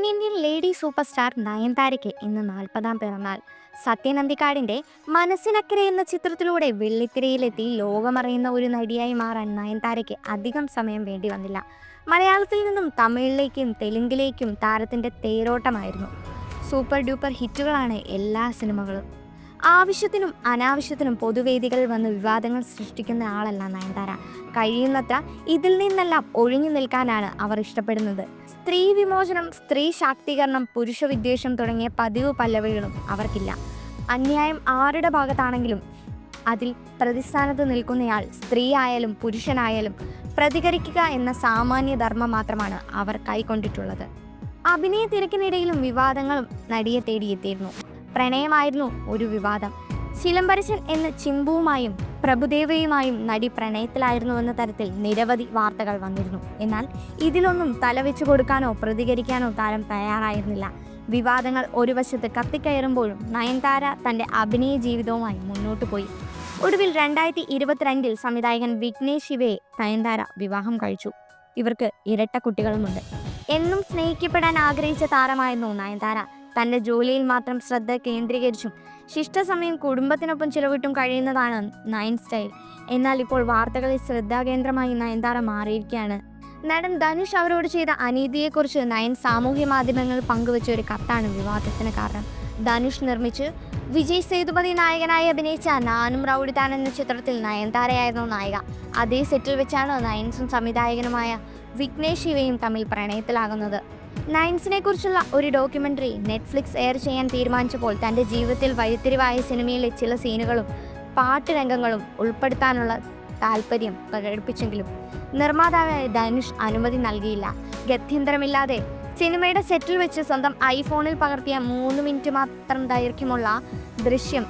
തെന്നിന്ത്യൻ lady super star നയൻതാരയ്ക്ക് ഇന്ന് നാൽപ്പതാം പിറന്നാൾ. സത്യനന്ദിക്കാടിന്റെ മനസ്സിനക്കരെ എന്ന ചിത്രത്തിലൂടെ വെള്ളിത്തിരയിലെത്തി ലോകമറിയുന്ന ഒരു നടിയായി മാറാൻ നയൻതാരയ്ക്ക് അധികം സമയം വേണ്ടി വന്നില്ല. മലയാളത്തിൽ നിന്നും തമിഴിലേക്കും തെലുങ്കിലേക്കും താരത്തിന്റെ തേരോട്ടമായിരുന്നു. സൂപ്പർ ഡ്യൂപ്പർ ഹിറ്റുകളാണ് എല്ലാ സിനിമകളും. ആവശ്യത്തിനും അനാവശ്യത്തിനും പൊതുവേദികളിൽ വന്ന് വിവാദങ്ങൾ സൃഷ്ടിക്കുന്ന ആളല്ല നയൻതാര. കഴിയുന്നത്ര ഇതിൽ നിന്നെല്ലാം ഒഴിഞ്ഞു നിൽക്കാനാണ് അവർ ഇഷ്ടപ്പെടുന്നത്. സ്ത്രീ വിമോചനം സ്ത്രീ ശാക്തീകരണം പുരുഷ വിദ്വേഷം തുടങ്ങിയ പതിവ് പല്ലവികളും അവർക്കില്ല. അന്യായം ആരുടെ ഭാഗത്താണെങ്കിലും അതിൽ പ്രതിസ്ഥാനത്ത് നിൽക്കുന്നയാൾ സ്ത്രീ ആയാലും പുരുഷനായാലും പ്രതികരിക്കുക എന്ന സാമാന്യ ധർമ്മം മാത്രമാണ് അവർ കൈക്കൊണ്ടിട്ടുള്ളത്. അഭിനയ തിരക്കിനിടയിലും വിവാദങ്ങളും നടിയെ തേടിയെത്തിയിരുന്നു. പ്രണയമായിരുന്നു ഒരു വിവാദം. ചിലമ്പരശൻ എന്ന ചിമ്പുവുമായും പ്രഭുദേവയുമായും നടി പ്രണയത്തിലായിരുന്നുവെന്ന തരത്തിൽ നിരവധി വാർത്തകൾ വന്നിരുന്നു. എന്നാൽ ഇതിലൊന്നും തലവെച്ചു കൊടുക്കാനോ പ്രതികരിക്കാനോ താരം തയ്യാറായിരുന്നില്ല. വിവാദങ്ങൾ ഒരു വശത്ത് കത്തിക്കയറുമ്പോഴും നയൻതാര തന്റെ അഭിനയ ജീവിതവുമായി മുന്നോട്ട് പോയി. ഒടുവിൽ രണ്ടായിരത്തി ഇരുപത്തിരണ്ടിൽ സംവിധായകൻ വിഘ്നേഷ് ശിവയെ നയൻതാര വിവാഹം കഴിച്ചു. ഇവർക്ക് ഇരട്ട കുട്ടികളുമുണ്ട് എന്നും സ്നേഹിക്കപ്പെടാൻ ആഗ്രഹിച്ച താരമായിരുന്നു നയൻതാര. തന്റെ ജോലിയിൽ മാത്രം ശ്രദ്ധ കേന്ദ്രീകരിച്ചും. ശിഷ്ടസമയം കുടുംബത്തിനൊപ്പം ചിലവിട്ടും കഴിയുന്നതാണ് നയൻ സ്റ്റൈൽ. എന്നാൽ ഇപ്പോൾ വാർത്തകളിൽ ശ്രദ്ധാകേന്ദ്രമായി നയൻതാര മാറിയിരിക്കുകയാണ്. നടൻ ധനുഷ് അവരോട് ചെയ്ത അനീതിയെക്കുറിച്ച് നയൻ സാമൂഹ്യ മാധ്യമങ്ങളിൽ പങ്കുവെച്ച ഒരു കത്താണ് വിവാദത്തിന് കാരണം. ധനുഷ് നിർമ്മിച്ച് വിജയ് സേതുപതി നായകനായി അഭിനയിച്ച നാനും റൗഡിതാൻ എന്ന ചിത്രത്തിൽ നയൻതാരയായിരുന്നു നായിക. അതേ സെറ്റിൽ വെച്ചാണ് നയൻസും സംവിധായകനുമായ വിഘ്നേഷ് ശിവയും തമ്മിൽ പ്രണയത്തിലാകുന്നത്. നയൻസിനെ കുറിച്ചുള്ള ഒരു ഡോക്യുമെന്ററി നെറ്റ്ഫ്ലിക്സ് എയർ ചെയ്യാൻ തീരുമാനിച്ചപ്പോൾ തന്റെ ജീവിതത്തിൽ വഴിത്തിരിവായ സിനിമയിലെ ചില സീനുകളും പാട്ട് രംഗങ്ങളും ഉൾപ്പെടുത്താനുള്ള താല്പര്യം പ്രകടിപ്പിച്ചെങ്കിലും നിർമ്മാതാവായ ധനുഷ് അനുമതി നൽകിയില്ല. ഗത്യന്തരമില്ലാതെ സിനിമയുടെ സെറ്റിൽ വെച്ച് സ്വന്തം ഐഫോണിൽ പകർത്തിയ മൂന്ന് മിനിറ്റ് മാത്രം ദൈർഘ്യമുള്ള ദൃശ്യം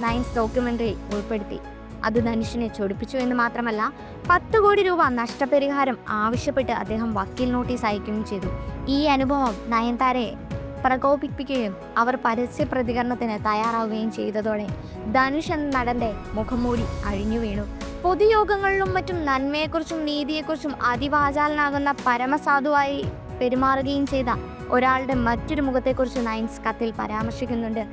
നയൻസ് ഡോക്യുമെന്ററി ഉൾപ്പെടുത്തി. അത് ധനുഷിനെ ചൊടിപ്പിച്ചു എന്ന് മാത്രമല്ല പത്ത് കോടി രൂപ നഷ്ടപരിഹാരം ആവശ്യപ്പെട്ട് അദ്ദേഹം വക്കീൽ നോട്ടീസ് അയക്കുകയും ചെയ്തു. ഈ അനുഭവം നയൻതാരയെ പ്രകോപിപ്പിക്കുകയും അവർ പരസ്യ പ്രതികരണത്തിന് തയ്യാറാവുകയും ചെയ്തതോടെ ധനുഷ് എന്ന നടന്റെ മുഖംമൂടി അഴിഞ്ഞു വീണു. പൊതുയോഗങ്ങളിലും മറ്റും നന്മയെക്കുറിച്ചും നീതിയെക്കുറിച്ചും അതിവാചാലനാകുന്ന പരമസാധുവായി പെരുമാറുകയും ചെയ്ത ഒരാളുടെ മറ്റൊരു മുഖത്തെക്കുറിച്ച് നയൻസ് കത്തിൽ പരാമർശിക്കുന്നുണ്ട്.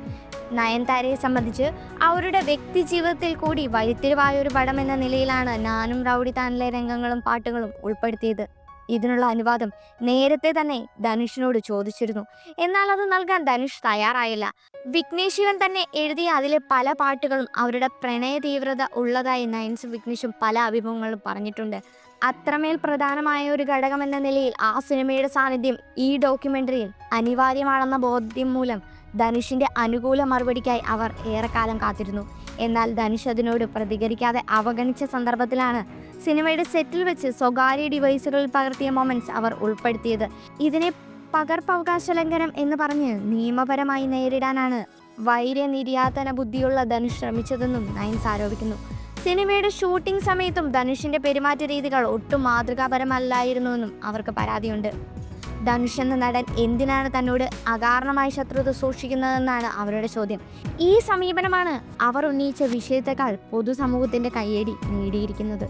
നയൻതാരയെ സംബന്ധിച്ച് അവരുടെ വ്യക്തി ജീവിതത്തിൽ കൂടി വഴിത്തിരിവായ ഒരു പടം എന്ന നിലയിലാണ് നാനും റൗഡി താനിലെ രംഗങ്ങളും പാട്ടുകളും ഉൾപ്പെടുത്തിയത്. ഇതിനുള്ള അനുവാദം നേരത്തെ തന്നെ ധനുഷിനോട് ചോദിച്ചിരുന്നു. എന്നാൽ അത് നൽകാൻ ധനുഷ് തയ്യാറായില്ല. വിഘ്നേഷ് ശിവൻ തന്നെ എഴുതിയ അതിലെ പല പാട്ടുകളും അവരുടെ പ്രണയ തീവ്രത ഉള്ളതായി നയൻസ് വിഘ്നേഷും പല അഭിമുഖങ്ങളും പറഞ്ഞിട്ടുണ്ട്. അത്രമേൽ പ്രധാനമായ ഒരു ഘടകം എന്ന നിലയിൽ ആ സിനിമയുടെ സാന്നിധ്യം ഈ ഡോക്യുമെന്ററിയിൽ അനിവാര്യമാണെന്ന ബോധ്യം മൂലം ധനുഷിന്റെ അനുകൂല മറുപടിക്കായി അവർ ഏറെക്കാലം കാത്തിരുന്നു. എന്നാൽ ധനുഷ് അതിനോട് പ്രതികരിക്കാതെ അവഗണിച്ച സന്ദർഭത്തിലാണ് സിനിമയുടെ സെറ്റിൽ വെച്ച് സ്വകാര്യ ഡിവൈസുകളിൽ പകർത്തിയ മൊമെന്റ്സ് അവർ ഉൾപ്പെടുത്തിയത്. ഇതിനെ പകർപ്പവകാശ ലംഘനം എന്ന് പറഞ്ഞ് നിയമപരമായി നേരിടാനാണ് വൈര്യ നിര്യാതന ബുദ്ധിയുള്ള ധനുഷ് ശ്രമിച്ചതെന്നും നയൻസ് ആരോപിക്കുന്നു. സിനിമയുടെ ഷൂട്ടിംഗ് സമയത്തും ധനുഷിന്റെ പെരുമാറ്റ രീതികൾ ഒട്ടും മാതൃകാപരമല്ലായിരുന്നുവെന്നും അവർക്ക് പരാതിയുണ്ട്. ധനുഷ് എന്ന നടൻ എന്തിനാണ് തന്നോട് അകാരണമായ ശത്രുത സൂക്ഷിക്കുന്നതെന്നാണ് അവരുടെ ചോദ്യം. ഈ സമീപനമാണ് അവർ ഉന്നയിച്ച വിഷയത്തെക്കാൾ പൊതുസമൂഹത്തിന്റെ കയ്യടി നേടിയിരിക്കുന്നത്.